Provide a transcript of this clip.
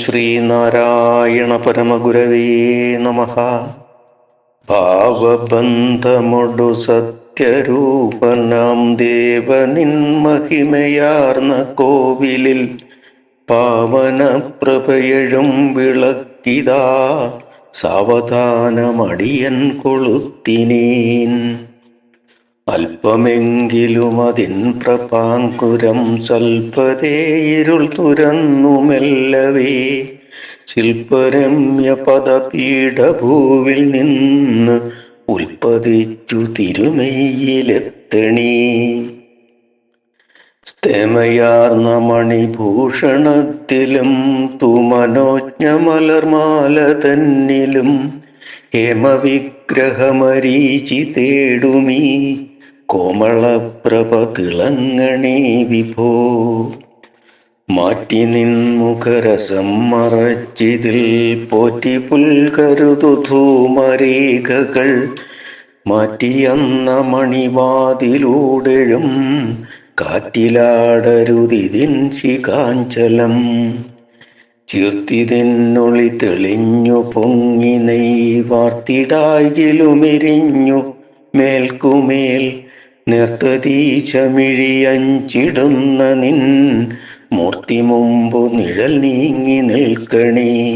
ശ്രീനാരായണ പരമഗുരവേ നമ. ഭാവബന്ധമൊടു സത്യരൂപനാം ദേവനിന്മഹിമയാർന്ന കോവിലിൽ പാവന പ്രഭയഴും വിളക്കിതാ സാവധാനമടിയൻ കൊളുത്തിനേൻ. അല്പമെങ്കിലും അതിൻ പ്രപാങ്കുരം സ്വൽപതേയിരുൾ തുരന്നു മെല്ലവേ. ശില്പരമ്യ പദപീഠഭൂവിൽ നിന്ന് ഉൽപ്പതിച്ചു തിരുമയിലെത്തണി സ്ഥേമയാർന്ന മണിഭൂഷണത്തിലും തുമനോജ്ഞമലർമാല തന്നിലും ഹേമവിഗ്രഹമരീചി തേടുമീ കോമളപ്രഭ തിളങ്ങണേ വിഭോ. മാറ്റി നിൻമുഖരസം മറച്ചിതിൽ പോറ്റി പുൽകരുതു ധൂമരേഖകൾ മാറ്റിയെന്ന മണിവാതിലൂടെഴും കാറ്റിലാടരുതിൻ ശികാഞ്ചലം ചീർത്തിതിന്നൊളി തെളിഞ്ഞു പൊങ്ങി നെയ് വാർത്തിടായിലുമിരിഞ്ഞു മേൽക്കുമേൽ നിർത്തതീശമിഴിയഞ്ചിടുന്ന നിൻ മൂർത്തി മുമ്പു നിഴൽ നീങ്ങി നിൽക്കണേ.